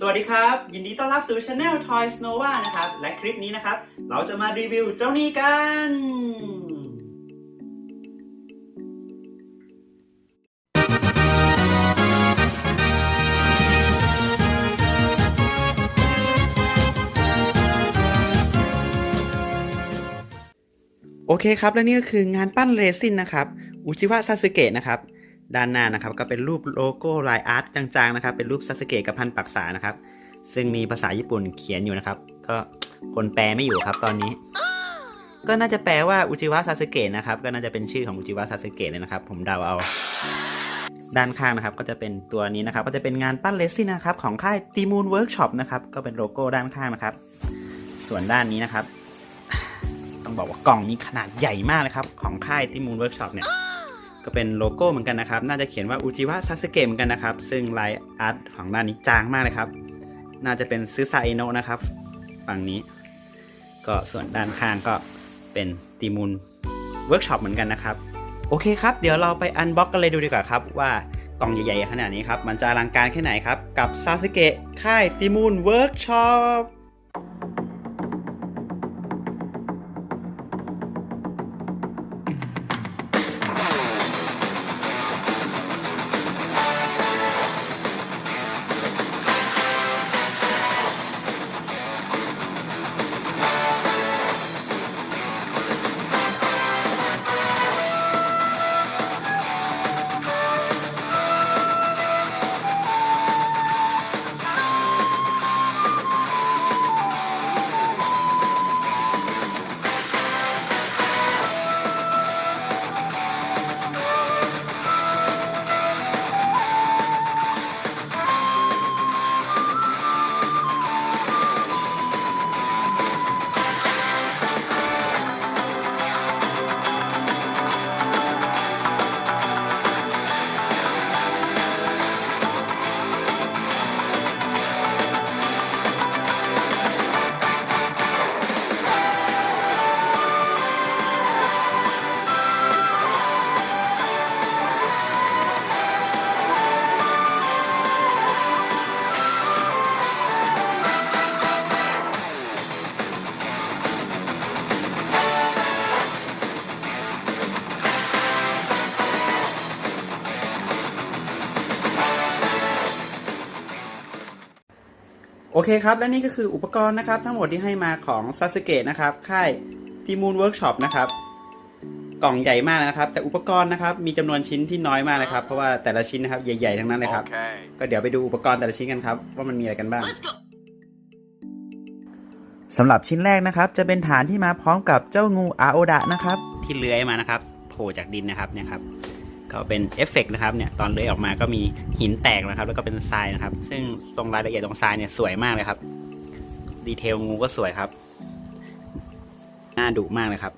สวัสดีครับ ยินดีต้อนรับสู่ Channel Toys Nova นะครับ และคลิปนี้นะครับ เราจะมารีวิวเจ้านี้กัน โอเคครับ และนี่ก็คืองานปั้นเรซินนะครับ อุจิวะซาสึเกะนะครับ ด้านหน้านะครับ ก็เป็นรูปโลโก้ลายอาร์ตจางๆนะครับ เป็นรูปซาสเกะกับพันปักษานะครับ ซึ่งมีภาษาญี่ปุ่นเขียนอยู่นะครับ ก็คนแปลไม่อยู่ครับตอนนี้ ก็น่าจะแปลว่าอุจิวะซาสเกะนะครับ ก็น่าจะเป็นชื่อของอุจิวะซาสเกะเลยนะครับ ผมเดาเอา ด้านข้างนะครับ ก็จะเป็นตัวนี้นะครับ ก็จะเป็นงานปั้นเรซินนะครับ ของค่ายตีมูนเวิร์กช็อปนะครับ ก็เป็นโลโก้ด้านข้างนะครับ ส่วนด้านนี้นะครับ ต้องบอกว่ากล่องมีขนาดใหญ่มากเลยครับ ของค่ายตีมูนเวิร์กช็อปเนี่ย ก็เป็นโลโก้เหมือนกันนะครับ น่าจะเขียนว่าอุจิวะซาสึเกะเหมือนกันนะครับ ซึ่งลายอาร์ตของด้านนี้จางมากเลยครับ น่าจะเป็นซึซาเอโนะนะครับ ฝั่งนี้ ก็ส่วนด้านข้างก็เป็นตีมูลเวิร์กช็อปเหมือนกันนะครับ โอเคครับ เดี๋ยวเราไปอันบ็อกกันเลยดูดีกว่าครับ ว่ากล่องใหญ่ๆขนาดนี้ครับ มันจะอลังการแค่ไหนครับ กับซาสึเกะค่ายตีมูลเวิร์กช็อป เคครับและนี่ก็คืออุปกรณ์นะครับ ทั้งหมดที่ให้มาของซาสึเกะนะครับ ค่ายทีมูนเวิร์กช็อปนะครับ กล่องใหญ่มากนะครับ แต่อุปกรณ์นะครับ มีจำนวนชิ้นที่น้อยมากเลยครับ เพราะว่าแต่ละชิ้นนะครับ ใหญ่ๆทั้งนั้นเลยครับ Okay. ก็เดี๋ยวไปดูอุปกรณ์แต่ละชิ้นกันครับ ว่ามันมีอะไรกันบ้าง Let's go. สำหรับชิ้นแรกนะครับ จะเป็นฐานที่มาพร้อมกับเจ้างูอาโอดะนะครับ ที่เลื้อยมานะครับโผล่จากดินนะครับเนี่ยครับ ก็เป็นเอฟเฟกต์นะครับเนี่ยตอนเลื้อยออกมาก็มีหินแตกนะครับ แล้วก็เป็นทรายนะครับ ซึ่งตรงรายละเอียดตรงทรายเนี่ยสวยมากเลยครับดีเทลงูก็สวยครับน่าดุมากเลยครับ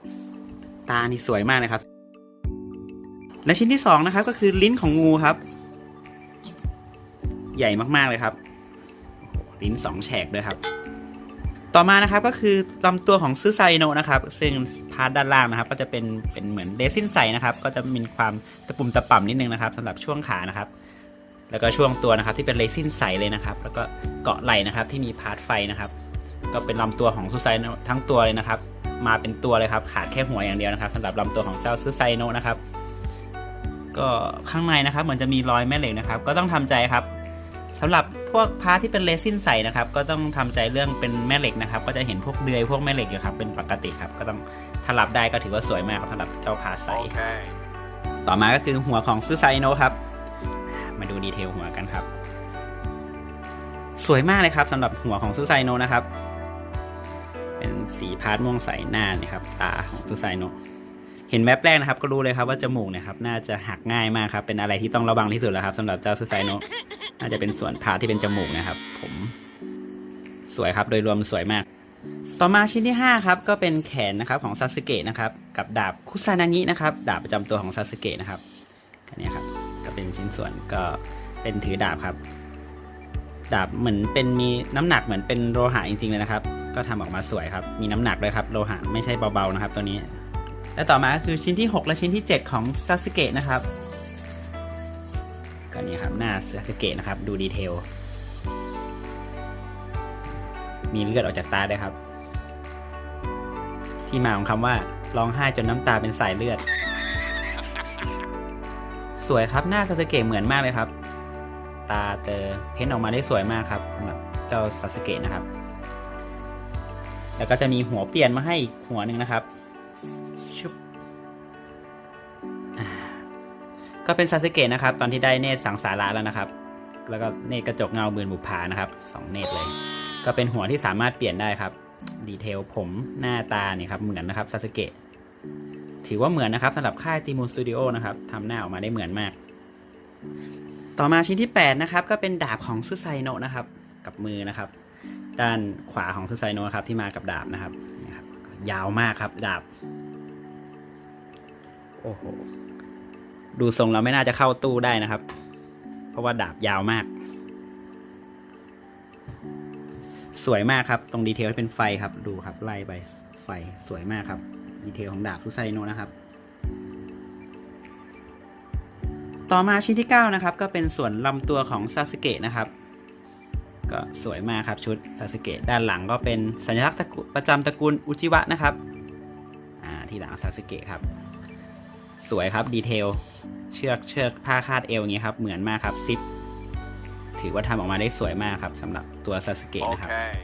ตานี่สวยมากเลยครับ และชิ้นที่สองนะครับ ก็คือลิ้นของงูครับ ใหญ่มากๆเลยครับ ลิ้นสองแฉกด้วยครับ ต่อมานะครับก็คือลำตัวของซึไซโนนะครับซึ่งพาร์ทด้านล่างนะครับ ก็จะเป็นเป็นเหมือนเรซินใสนะครับ ก็จะมีความตะปุ่มตะป่ำนิดนึงนะครับสำหรับช่วงขานะครับ แล้วก็ช่วงตัวนะครับที่เป็นเรซินใสเลยนะครับ แล้วก็เกาะไหล่นะครับที่มีพาร์ทไฟนะครับ ก็เป็นลำตัวของซูไซโนทั้งตัวเลยนะครับ มาเป็นตัวเลยครับขาดแค่หัวอย่างเดียวนะครับสำหรับลำตัวของเจ้าซูไซโนนะครับ ก็ข้างในนะครับ เหมือนจะมีรอยแม่เหล็กนะครับ ก็ต้องทำใจครับ สำหรับพวกพาร์ทที่เป็นเรซินใสนะครับ ก็ต้องทำใจเรื่องเป็นแม่เหล็กนะครับ ก็จะเห็นพวกเดือยพวกแม่เหล็กอยู่ครับ เป็นปกติครับ ก็ต้องถ้ารับได้ก็ถือว่าสวยมากครับสำหรับเจ้าพาร์ทใส Okay. ต่อมาก็คือหัวของซูไซโนะครับ มาดูดีเทลหัวกันครับ สวยมากเลยครับสำหรับหัวของซูไซโนนะครับ เป็นสีพาร์ทม่วงใสหน้าเนี่ยครับ ตาของซูไซโนเห็นแมปแรกนะครับ ก็รู้เลยครับว่าจมูกเนี่ยครับ น่าจะหักง่ายมากครับ เป็นอะไรที่ต้องระวังที่สุดแล้วครับสำหรับเจ้าซูไซโน น่าจะเป็นส่วนพาที่เป็นจมูกนะครับ ผมสวยครับโดยรวมสวยมาก ต่อมาชิ้นที่ 5 ครับ ก็เป็นแขนนะครับของซาสึเกะนะครับ กับดาบคุซานางินะครับ ดาบประจำตัวของซาสึเกะนะครับอันนี้ครับ ก็เป็นชิ้นส่วนก็เป็นถือดาบครับ ดาบเหมือนเป็นมีน้ำหนักเหมือนเป็นโลหะจริงๆเลยนะครับ ก็ทำออกมาสวยครับ มีน้ำหนักเลยครับโลหะไม่ใช่เบาๆนะครับ ตัวนี้ และต่อมาก็คือชิ้นที่ 6 และชิ้นที่ 7 ของซาสึเกะนะครับ ก็นี่ครับหน้าซาสึเกะนะครับ ดูดีเทล มีเลือดออกจากตาด้วยครับ ที่มาของคำว่าร้องไห้จนน้ำตาเป็นสายเลือด สวยครับหน้าซาสเกะเหมือนมากเลยครับ ตาเตอเพ้นออกมาได้สวยมากครับสำหรับเจ้าซาสเกะนะครับ แล้วก็จะมีหัวเปลี่ยนมาให้อีกหัวหนึ่งนะครับชุบ ก็เป็นซาสึเกะนะครับ ตอนที่ได้เนตรสังสาระแล้วนะครับ แล้วก็เนตรกระจกเงาเบือนบุพานะครับสองเนตรเลย ก็เป็นหัวที่สามารถเปลี่ยนได้ครับ ดีเทลผมหน้าตาเนี่ยครับเหมือนนะครับซาสึเกะถือว่าเหมือนนะครับสำหรับค่ายตีมูนสตูดิโอนะครับทำหน้าออกมาได้เหมือนมาก ต่อมาชิ้นที่ 8 นะครับ ก็เป็นดาบของซุไซโนะนะครับ กับมือนะครับ ด้านขวาของซุไซโนะครับที่มากับดาบนะครับนี่ครับ ยาวมากครับดาบ โอ้โห ดูทรงเราไม่น่าจะเข้าตู้ได้นะครับ เพราะว่าดาบยาวมาก สวยมากครับ ตรงดีเทลที่เป็นไฟครับ ดูครับไล่ไป ไฟสวยมากครับ ดีเทลของดาบซุไซโนะนะครับ ต่อมาชิ้นที่ 9 นะครับ ก็เป็นส่วนลำตัวของซาสึเกะนะครับ ก็สวยมากครับชุดซาสึเกะด้านหลังก็เป็นสัญลักษณ์ประจำตระกูลอุจิวะนะครับอ่าที่หลังซาสึเกะครับ สวยครับดีเทลเชือกเชือกผ้าคาดเอวอย่างเงี้ยครับ เหมือนมากครับซิปถือว่าทำออกมาได้สวยมากครับสำหรับตัวซาสึเกะนะครับ Okay.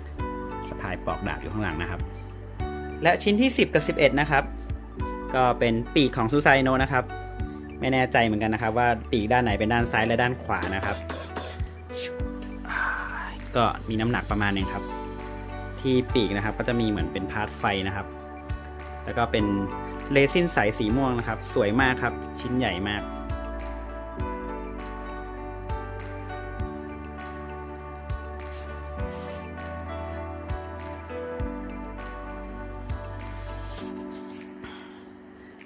สะพายปลอกดาบอยู่ข้างหลังนะครับ และชิ้นที่ 10 กับ 11 นะครับ ก็เป็นปีกของซูไซโนะนะครับ ไม่แน่ใจเหมือนกันนะครับ ว่าปีกด้านไหนเป็นด้านซ้ายและด้านขวานะครับ ก็มีน้ำหนักประมาณหนึงครับ ที่ปีกนะครับก็จะมีเหมือนเป็นพาร์ทไฟนะครับ แล้วก็เป็น เรซินใสสีม่วงนะครับ สวยมากครับ ชิ้นใหญ่มาก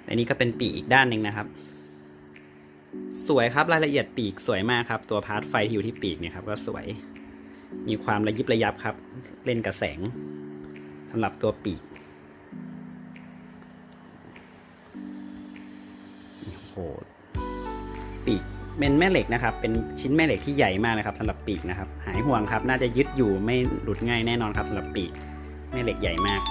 อันนี้ก็เป็นปีกอีกด้านหนึ่งนะครับ สวยครับรายละเอียดปีกสวยมากครับ ตัวพาร์ทไฟที่อยู่ที่ปีกเนี่ยครับก็สวย มีความระยิบระยับครับ เล่นกับแสงสำหรับตัวปีก ปีกเป็นแม่เหล็กนะครับ เป็นชิ้นแม่เหล็กที่ใหญ่มากเลยครับสำหรับปีกนะครับ หายห่วงครับ น่าจะยึดอยู่ไม่หลุดง่ายแน่นอนครับสำหรับปีกแม่เหล็กใหญ่มาก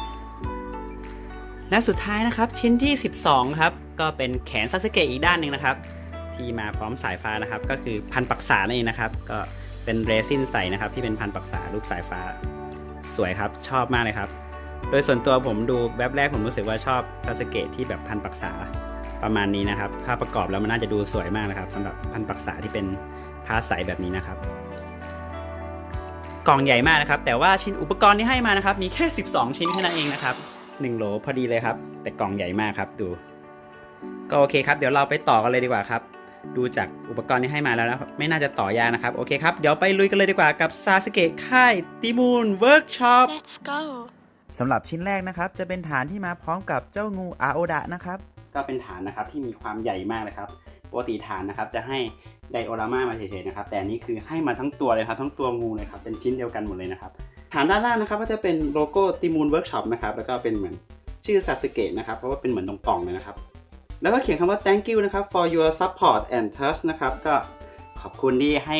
และสุดท้ายนะครับชิ้นที่ 12 ครับ ก็เป็นแขนซาสึเกะอีกด้านหนึ่งนะครับ ที่มาพร้อมสายฟ้านะครับ ก็คือพันปักษานั่นเองนะครับ ก็เป็นเรซินใสนะครับ ที่เป็นพันปักษารูปสายฟ้า สวยครับชอบมากเลยครับ โดยส่วนตัวผมดูแวบแรกผมรู้สึกว่าชอบซาสึเกะที่แบบพันปักษา ประมาณนี้นะครับถ้าประกอบแล้วมันน่าจะดูสวยมากนะครับสำหรับพันปักษาที่เป็นพาสใสแบบนี้นะครับ กล่องใหญ่มากนะครับ แต่ว่าชิ้นอุปกรณ์ที่ให้มานะครับ มีแค่ 12 ชิ้นแค่นั้นเองนะครับ1โหลพอดีเลยครับ แต่กล่องใหญ่มากครับดู ก็โอเคครับ เดี๋ยวเราไปต่อกันเลยดีกว่าครับ ดูจากอุปกรณ์ที่ให้มาแล้วนะไม่น่าจะต่อยากนะครับ โอเคครับ เดี๋ยวไปลุยกันเลยดีกว่ากับซาสเกะค่ายติมูนเวิร์กช็อป Let's go สำหรับชิ้นแรกนะครับ จะเป็นฐานที่มาพร้อมกับเจ้างูอาโอดะนะครับ ก็เป็นฐานนะครับที่มีความใหญ่มากเลยครับปกติฐานนะครับจะให้ไดโอรามามาเฉยๆนะครับ แต่นี้คือให้มาทั้งตัวเลยครับทั้งตัวงูเลยครับเป็นชิ้นเดียวกันหมดเลยนะครับฐานด้านล่างนะครับก็จะเป็นโลโก้ติมูนเวิร์กช็อปนะครับแล้วก็เป็นเหมือนชื่อซาสึเกะนะครับเพราะว่าเป็นเหมือนตรงกล่องเลยนะครับ แล้วก็เขียนคำว่า thank you นะครับ for your support and trust นะครับก็ขอบคุณที่ให้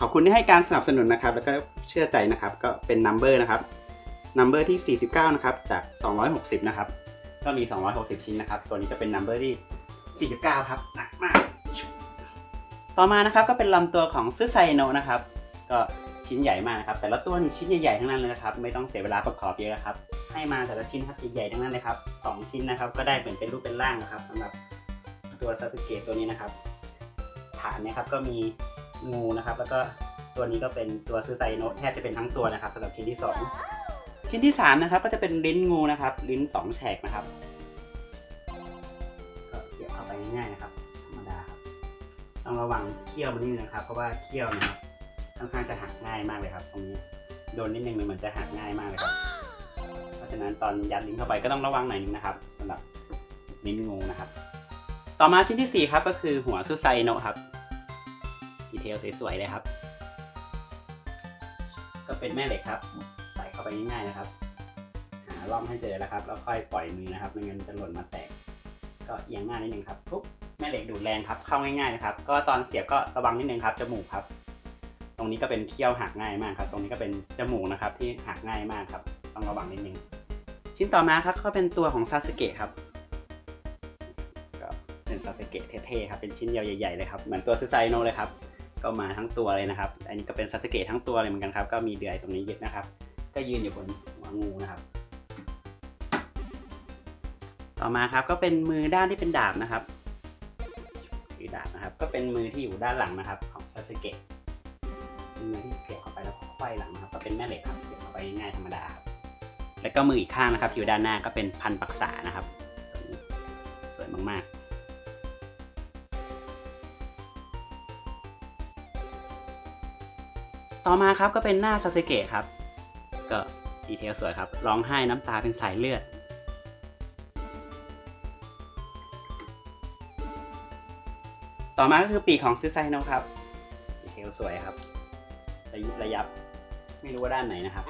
ขอบคุณที่ให้การสนับสนุนนะครับ แล้วก็เชื่อใจนะครับก็เป็น number นะครับ number ที่ 49 นะครับจาก 260 นะครับ ก็มี 260 ชิ้นนะครับ ตัวนี้จะเป็น number ที่ 49 ครับ หนักมาก ต่อมานะครับก็เป็นลำตัวของซึไซโนะนะครับ ก็ชิ้นใหญ่มากนะครับ แต่ละตัวนี่ชิ้นใหญ่ๆทั้งนั้นเลยนะครับ ไม่ต้องเสียเวลาประกอบเยอะครับ ให้มาแต่ละชิ้นครับใหญ่ๆทั้งนั้นเลยครับสองชิ้นนะครับ ก็ได้เหมือนเป็นรูปเป็นร่างนะครับสำหรับตัวซาสึเกะตัวนี้นะครับ ฐานนะครับก็มีงูนะครับ แล้วก็ตัวนี้ก็เป็นตัวซูไซโนะแทบจะเป็นทั้งตัวนะครับสำหรับชิ้นที่สอง ชิ้นที่สามนะครับ ก็จะเป็นลิ้นงูนะครับ ลิ้นสองแฉกนะครับ ก็เสียบเข้าไปง่ายๆนะครับ ธรรมดาครับ ต้องระวังเขี้ยวมันนิดนึงนะครับ เพราะว่าเขี้ยวเนะครับค่อนข้างจะหักง่ายมากเลยครับ ตรงนี้โดนนิดนึงมันเหมือนจะหักง่ายมากเลยครับ เพราะฉะนั้นตอนยัดลิ้นเข้าไปก็ต้องระวังหน่อยนึงนะครับสำหรับลิ้นงูนะครับ ต่อมาชิ้นที่ 4 ครับ ก็คือหัวซูไซโนะครับดีเทลสวยๆเลยครับ ก็เป็นแม่เหล็กครับ ไปง่ายๆนะครับ หาร่องให้เจอแล้วครับ แล้วค่อยปล่อยมือนะครับไม่งั้นจะหล่นมาแตก ก็เอียงง่ายนิดนึงครับปุ๊บแม่เหล็กดูดแรงครับ เข้าง่ายๆนะครับ ก็ตอนเสียบก็ระวังนิดนึงครับจมูกครับ ตรงนี้ก็เป็นเขี้ยวหักง่ายมากครับ ตรงนี้ก็เป็นจมูกนะครับที่หักง่ายมากครับ ต้องระวังนิดนึง ชิ้นต่อมาครับก็เป็นตัวของซาสึเกะครับก็เป็นซาสึเกะเท่ๆครับ เป็นชิ้นยาวใหญ่ๆเลยครับ เหมือนตัวซูไซโนเลยครับ ก็มาทั้งตัวเลยนะครับ อันนี้ก็เป็นซาสึเกะทั้งตัวเลยเหมือนกันครับ ก็มีเดือยตรงนี้เยึดนะครับ ก็ยืนอยู่บนหัวงูนะครับ ต่อมาครับก็เป็นมือด้านที่เป็นดาบนะครับคือดาบนะครับ ก็เป็นมือที่อยู่ด้านหลังนะครับ ของซาสึเกะเป็นมือที่เสียบเข้าไปแล้วไขว้หลังนะครับ ก็เป็นแม่เหล็กครับเสียบเข้าไปง่ายธรรมดาครับแล้วก็มืออีกข้างนะครับที่อยู่ด้านหน้าก็เป็นพันปักษานะครับตัวนี้สวยมาก ๆต่อมาครับก็เป็นหน้าซาสึเกะครับ ก็ดีเทลสวยครับ ร้องไห้น้ำตาเป็นสายเลือด ต่อมาก็คือปีกของซูไซโนะครับ ดีเทลสวยครับระยุบระยับ ไม่รู้ว่าด้านไหนนะครับ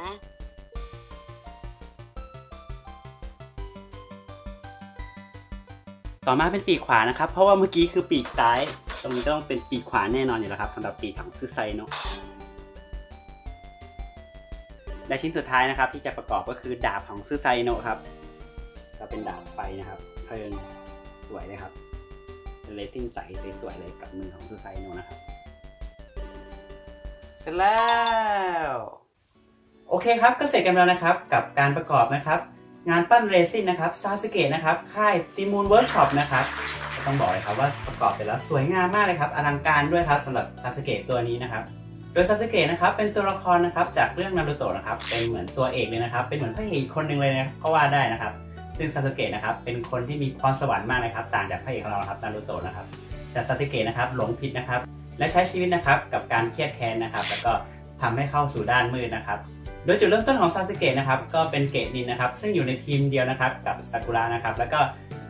ต่อมาเป็นปีกขวานะครับ เพราะว่าเมื่อกี้คือปีกซ้าย ตรงนี้ก็ต้องเป็นปีกขวาแน่นอนอยู่แล้วครับสำหรับปีกของซูไซโนะ และชิ้นสุดท้ายนะครับ ที่จะประกอบก็คือดาบของซูไซโนะครับก็เป็นดาบไฟนะครับเพลิงสวยเลยครับเลซิ่งใสสวยๆเลยกับมือของซูไซโนนะครับเสร็จแล้วโอเคครับก็เสร็จกันแล้วนะครับ กับการประกอบนะครับ งานปั้นเรซินนะครับซาสึเกะนะครับค่ายติมูนเวิร์กช็อปนะครับต้องบอกเลยครับว่าประกอบเสร็จแล้วสวยงามมากเลยครับอลังการด้วยครับสำหรับซาสึเกะตัวนี้นะครับ โดยซาสึเกะนะครับเป็นตัวละครนะครับจากเรื่องนารูโตะนะครับเป็นเหมือนตัวเอกเลยนะครับ เป็นเหมือนพระเอกคนหนึ่งเลยนะก็ว่าได้นะครับ ซึ่งซาสึเกะนะครับเป็นคนที่มีพรสวรรค์มากนะครับต่างจากพระเอกของเราครับนารูโตะนะครับแต่ซาสึเกะนะครับหลงผิดนะครับ และใช้ชีวิตนะครับกับการเครียดแค้นนะครับ แล้วก็ทำให้เข้าสู่ด้านมืดนะครับ โดยจุดเริ่มต้นของซาสึเกะนะครับก็เป็นเกะนินนะครับ ซึ่งอยู่ในทีมเดียวนะครับกับซากุระนะครับแล้วก็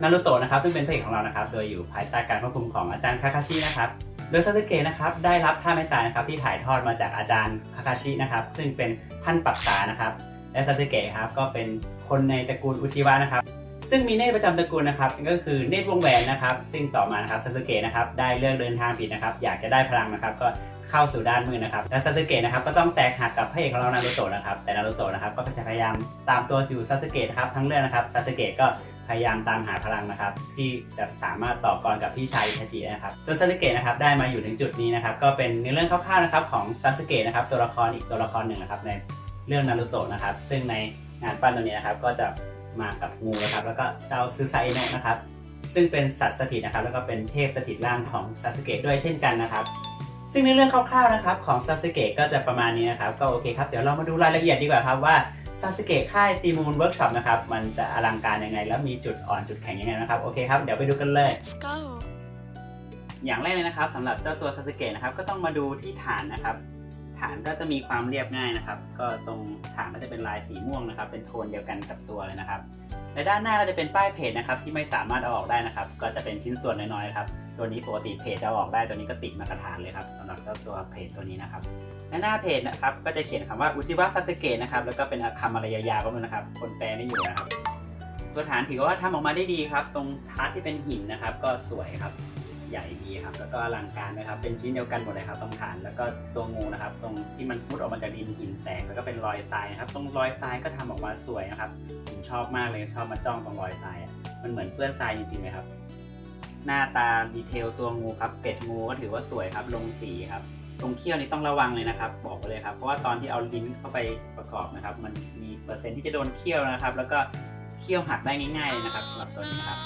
นารูโตะนะครับซึ่งเป็นพระเอกของเรานะครับ โดยอยู่ภายใต้การควบคุมของอาจารย์คาคาชินะครับ โดยซาสึเกะนะครับได้รับท่าไม่ตายนะครับที่ถ่ายทอดมาจากอาจารย์คาคาชินะครับซึ่งเป็นท่านปักษานะครับ และซาสึเกะครับก็เป็นคนในตระกูลอุชิวะนะครับ ซึ่งมีเนตรประจำตระกูลนะครับก็คือเนตรวงแหวนนะครับ ซึ่งต่อมานะครับซาสึเกะนะครับได้เลือกเดินทางผิดนะครับ อยากจะได้พลังนะครับก็เข้าสู่ด้านมืดนะครับ และซาสึเกะนะครับก็ต้องแตกหักกับพระเอกของเรานารูโตะนะครับ แต่นารูโตะนะครับก็จะพยายามตามตัวอยู่ซาสึเกะนะครับทั้งเรื่องนะครับซาสึเกะก็ พยายามตามหาพลังนะครับ ที่จะสามารถต่อกรกับพี่ชายอิทาจินะครับจนซาสึเกะนะครับได้มาอยู่ถึงจุดนี้นะครับ ก็เป็นในเรื่องคร่าวๆนะครับของซาสึเกะนะครับ ตัวละครอีกตัวละครหนึ่งนะครับในเรื่องนารูโตะนะครับ ซึ่งในงานปั้นตัวนี้นะครับก็จะมากับงูนะครับ แล้วก็เจ้าซูไซโนะนะครับ ซึ่งเป็นสัตว์สถิตนะครับ แล้วก็เป็นเทพสถิตร่างของซาสึเกะด้วยเช่นกันนะครับ ซึ่งในเรื่องคร่าวๆนะครับของซาสึเกะก็จะประมาณนี้นะครับ ก็โอเคครับ เดี๋ยวเรามาดูรายละเอียดดีกว่าครับว่า ซาสึเกะค่ายตีมูนเวิร์กช็อปนะครับ มันจะอลังการยังไง แล้วมีจุดอ่อนจุดแข็งยังไงนะครับ โอเคครับ เดี๋ยวไปดูกันเลย Let's go อย่างแรกเลยนะครับสำหรับเจ้าตัวซาสึเกะนะครับ ก็ต้องมาดูที่ฐานนะครับ ฐานก็จะมีความเรียบง่ายนะครับ ก็ตรงฐานก็จะเป็นลายสีม่วงนะครับ เป็นโทนเดียวกันกับตัวเลยนะครับและด้านหน้าก็จะเป็นป้ายเพจนะครับที่ไม่สามารถเอาออกได้นะครับ ก็จะเป็นชิ้นส่วนน้อยๆครับ ตัวนี้ปกติเพจจะออกได้ตัวนี้ก็ติดมาตรฐานเลยครับสำหรับเจ้าตัวเพจตัวนี้นะครับและหน้าเพจนะครับก็จะเขียนคำว่าอุจิวะซาสึเกะนะครับแล้วก็เป็นคำอะไรยาวๆก็ม่รู้นะครับ คนแปลไม่อยู่นะครับ ตัวฐานถือว่าทำออกมาได้ดีครับ ตรงพาร์ทที่เป็นหินนะครับ ก็สวยครับใหญ่ดีครับ แล้วก็อลังการนะครับ เป็นชิ้นเดียวกันหมดเลยครับ ตรงฐานแล้วก็ตัวงูนะครับ ตรงที่มันพุดออกมาจากดินหินแตกแล้วก็เป็นรอยทรายนะครับ ตรงรอยทรายก็ทำออกมาสวยนะครับผมชอบมากเลยชอบมาจ้องตรงรอยทรายอะมันเหมือนเปื้อนทรายจริงๆเลยครับ หน้าตาดีเทลตัวงูครับเป็ดงูก็ถือว่าสวยครับลงสีครับ ตรงเขี้ยวนี่ต้องระวังเลยนะครับ บอกไปเลยครับ เพราะว่าตอนที่เอาลิ้นเข้าไปประกอบนะครับ มันมีเปอร์เซ็นต์ที่จะโดนเขี้ยวนะครับ แล้วก็เขี้ยวหักได้ง่ายๆเลยนะครับสำหรับตัวนี้ครับ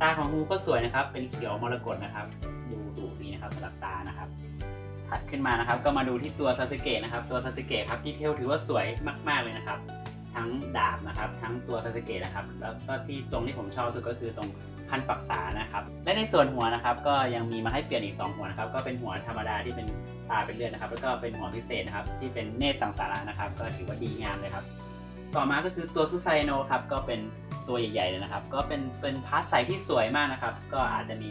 ตาของงูก็สวยนะครับ เป็นเขียวมรกตนะครับ ดูดุดีนะครับสำหรับตานะครับถัดขึ้นมานะครับ ก็มาดูที่ตัวซาสึเกะนะครับ ตัวซาสึเกะครับดีเทลถือว่าสวยมากๆเลยนะครับ ทั้งดาบนะครับ ทั้งตัวซาสึเกะนะครับ แล้วก็ที่ตรงที่ผมชอบสุดก็คือตรง พันปักษานะครับ และในส่วนหัวนะครับ ก็ยังมีมาให้เปลี่ยนอีก 2 หัวนะครับ ก็เป็นหัวธรรมดาที่เป็นตาเป็นเลือดนะครับ แล้วก็เป็นหัวพิเศษนะครับ ที่เป็นเนตรสังสาระนะครับ ก็ถือว่าดีงามเลยครับ ต่อมาก็คือตัวซูไซโนครับ ก็เป็นตัวใหญ่ๆเลยนะครับ ก็เป็นเป็นพาร์ทใสที่สวยมากนะครับ ก็อาจจะมี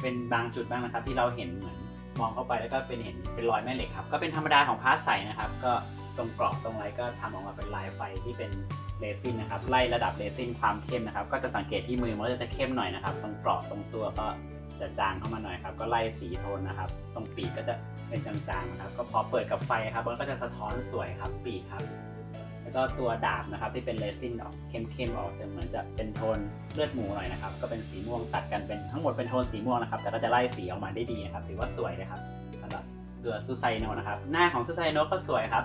เป็นบางจุดบ้างนะครับ ที่เราเห็นเหมือนมองเข้าไปแล้วก็เป็นเห็นเป็นรอยแม่เหล็กครับ ก็เป็นธรรมดาของพาร์ทใสนะครับ ก็ตรงกรอบตรงไรก็ทำออกมาเป็นลายไฟที่เป็น เรซินนะครับไล่ระดับเรซินความเข้มนะครับ ก็จะสังเกตที่มือมันก็จะเข้มหน่อยนะครับ ตรงกรอบตรงตัวก็จะจางเข้ามาหน่อยครับ ก็ไล่สีโทนนะครับ ตรงปีกก็จะเป็นจางๆนะครับ ก็พอเปิดกับไฟครับมันก็จะสะท้อนสวยครับปีกครับ แล้วก็ตัวดาบนะครับที่เป็นเรซินออกเข้มๆออกจะเหมือนจะเป็นโทนเลือดหมูหน่อยนะครับ ก็เป็นสีม่วงตัดกันเป็นทั้งหมดเป็นโทนสีม่วงนะครับ แต่ก็จะไล่สีออกมาได้ดีนะครับถือว่าสวยนะครับสำหรับตัวซูไซโนนะครับ หน้าของซูไซโนก็สวยครับ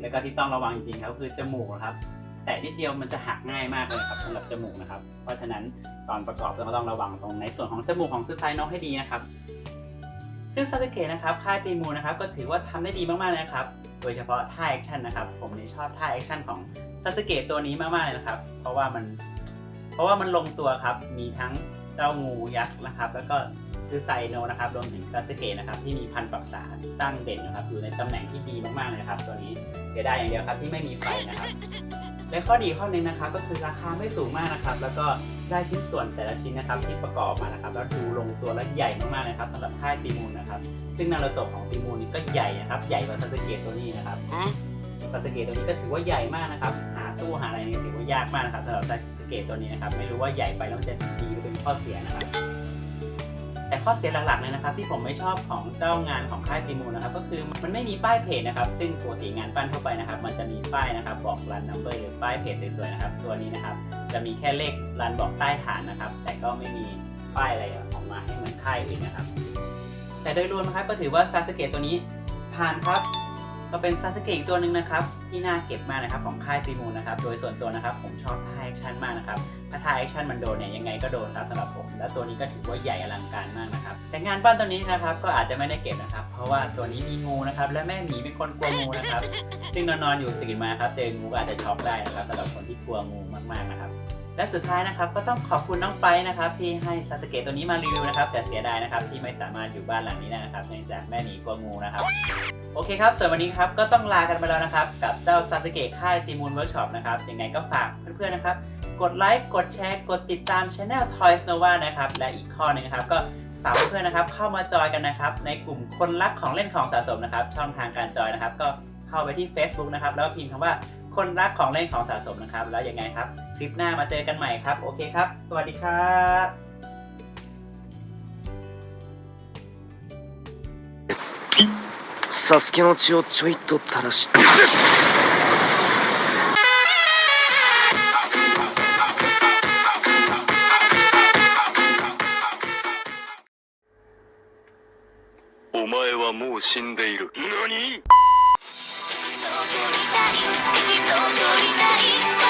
แล้วก็ที่ต้องระวังจริงๆครับคือจมูกนะครับ แต่นิดเดียวมันจะหักง่ายมากเลยครับสำหรับจมูกนะครับ เพราะฉะนั้นตอนประกอบเราก็ต้องระวังตรงในส่วนของจมูกของซูไซโนให้ดีนะครับ ซึ่งซาสึเกะนะครับค่ายตีมูนะครับก็ถือว่าทำได้ดีมากๆเลยนะครับ โดยเฉพาะท่าแอคชั่นนะครับ ผมนี่ชอบท่าแอคชั่นของซาสึเกะตัวนี้มากๆเลยนะครับ เพราะว่ามัน เพราะว่ามันลงตัวครับ มีทั้งเจ้างูยักษ์นะครับ แล้วก็ซูไซโนนะครับ รวมถึงซาสึเกะนะครับ ที่มีพันปรักษาตั้งเด่นนะครับ อยู่ในตำแหน่งที่ดีมากๆเลยครับ ตัวนี้เสียดายอย่างเดียวครับที่ไม่มีไฟนะครับ และข้อดีข้อหนึงนะครับก็คือราคาไม่สูงมากนะครับ แล้วก็ได้ชิ้นส่วนแต่ละชิ้นนะครับ ที่ประกอบมานะครับ แล้วดูลงตัวและใหญ่มากๆเลยครับสำหรับค่ายตีมูลนะครับ ซึ่งนารูโตะของตีมูลนี่ก็ใหญ่นะครับ ใหญ่กว่าซาสึเกะตัวนี้นะครับซาสึเกะตัวนี้ก็ถือว่าใหญ่มากนะครับ หาตู้หาอะไรนี่ถือว่ายากมากนะครับสำหรับซาสึเกะตัวนี้นะครับ ไม่รู้ว่าใหญ่ไปแล้วมันจะดีหรือเป็นข้อเสียนะครับ แต่ข้อเสียหลักๆเลยนะครับที่ผมไม่ชอบของเจ้างานของค่ายจีมูนะครับก็คือมันไม่มีป้ายเพจนะครับ ซึ่งปกติงานปั้นทั่วไปนะครับ มันจะมีป้ายนะครับบอกรันนัมเบอร์หรือป้ายเพจสวยๆนะครับ ตัวนี้นะครับจะมีแค่เลขรันบอกใต้ฐานนะครับ แต่ก็ไม่มีป้ายอะไรออกมาให้เหมือนค่ายอื่นนะครับ แต่โดยรวมนะครับก็ถือว่าซาสเกตตัวนี้ผ่านครับ ก็เป็นซาสึเกะอีกตัวหนึ่งนะครับที่น่าเก็บมากนะครับของค่ายซีมูนนะครับโดยส่วนตัวนะครับผมชอบท่าแอคชั่นมากนะครับถ้าท่าแอคชั่นมันโดนเนี่ยยังไงก็โดนครับสำหรับผม และตัวนี้ก็ถือว่าใหญ่อลังการมากนะครับแต่งานปั้นตัวนี้นะครับก็อาจจะไม่ได้เก็บนะครับเพราะว่าตัวนี้มีงูนะครับและแม่หมีเป็นคนกลัวงูนะครับซึ่งนอนๆอยู่ตื่นมาครับเจองูก็อาจจะช็อกได้นะครับสำหรับคนที่กลัวงูมากๆนะครับ และสุดท้ายนะครับก็ต้องขอบคุณน้องไปนะครับที่ให้ซาสเกะตัวนี้มารีวิวนะครับแต่เสียดายนะครับที่ไม่สามารถอยู่บ้านหลังนี้ได้นะครับเนื่องจากแม่หนีกลัวงูนะครับโอเคครับส่วนวันนี้ครับก็ต้องลากันไปแล้วนะครับกับเจ้าซาสเกะค่ายตีมูลเวิร์กช็อปนะครับยังไงก็ฝากเพื่อนๆนะครับกดไลค์กดแชร์กดติดตามช anel Toys Nova นะครับและอีกข้อหนึงนะครับก็ฝากเพื่อนๆนะครับเข้ามาจอยกันนะครับในกลุ่มคนรักของเล่นของสะสมนะครับช่องทางการจอยนะครับก็เข้าไปที่ Facebook นะครับแล้วพิมพ์คำว่า คนรักของเล่นของสะสมนะครับ แล้วยังไงครับ คลิปหน้ามาเจอกันใหม่ครับ โอเคครับ สวัสดีครับサスケの血をちょいと垂らして。お前はもう死んでいる。何たい。人どりたい。